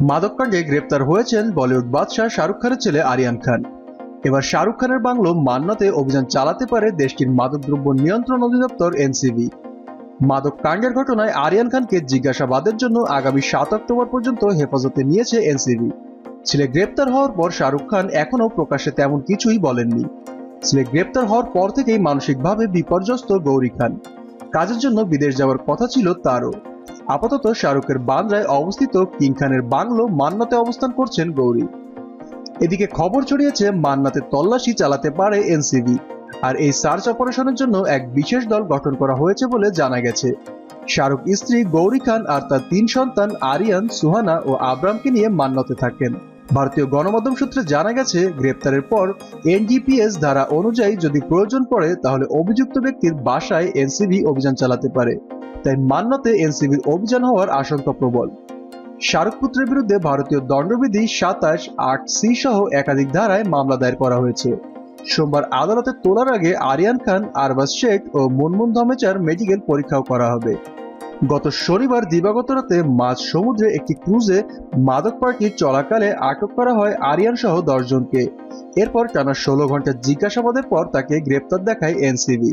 মাদককাণ্ডে গ্রেপ্তার হয়েছেন বলিউড বাদশাহ শাহরুখ খানের ছেলে আরিয়ান খান। এবার শাহরুখ খানের বাংলো মান্নাতে অভিযান চালাতে পারে দেশটির মাদকদ্রব্য নিয়ন্ত্রণ অধিদপ্তর এনসিবি। মাদক কাণ্ডের ঘটনায় আরিয়ান খানকে জিজ্ঞাসাবাদের জন্য আগামী সাত অক্টোবর পর্যন্ত হেফাজতে নিয়েছে এনসিবি। ছেলে গ্রেপ্তার হওয়ার পর শাহরুখ খান এখনও প্রকাশ্যে তেমন কিছুই বলেননি। ছেলে গ্রেপ্তার হওয়ার পর থেকেই মানসিকভাবে বিপর্যস্ত গৌরী খান। কাজের জন্য বিদেশ যাওয়ার কথা ছিল তারও। আপাতত শাহরুখের বান্দ্রায় অবস্থিত কিং খানের বাংলো মান্নাতে অবস্থান করছেন গৌরী। এদিকে খবর ছড়িয়েছে, মান্নাতে তল্লাশি চালাতে পারে এনসিবি। আর এই সার্চ অপারেশনের জন্য এক বিশেষ দল গঠন করা হয়েছে বলে জানা গেছে। শাহরুখ স্ত্রী গৌরী খান আর তার তিন সন্তান আরিয়ান, সুহানা ও আব্রামকে নিয়ে মান্নাতে থাকেন। ভারতীয় গণমাধ্যম সূত্রে জানা গেছে, গ্রেপ্তারের পর এনডিপিএস ধারা অনুযায়ী যদি প্রয়োজন পড়ে, তাহলে অভিযুক্ত ব্যক্তির বাসায় এনসিবি অভিযান চালাতে পারে। তাই মান্নাতে এনসিবির অভিযান হওয়ার আশঙ্কা প্রবল। শাহরুখ পুত্রের বিরুদ্ধে ভারতীয় দণ্ডবিধি সাতাশ আট সি সহ একাধিক ধারায় মামলা দায়ের করা হয়েছে। সোমবার আদালতে তোলার আগে আরিয়ান খান, আরবাজ শেখ ও মুনমুন ধমেচার মেডিকেল পরীক্ষাও করা হবে। গত শনিবার দিবাগত রাতে মাঝ সমুদ্রে একটি ক্রুজে মাদক পার্টি চলাকালে আটক করা হয় আরিয়ান সহ দশজনকে এরপর টানা ষোলো ঘণ্টা জিজ্ঞাসাবাদের পর তাকে গ্রেপ্তার দেখায় এনসিবি।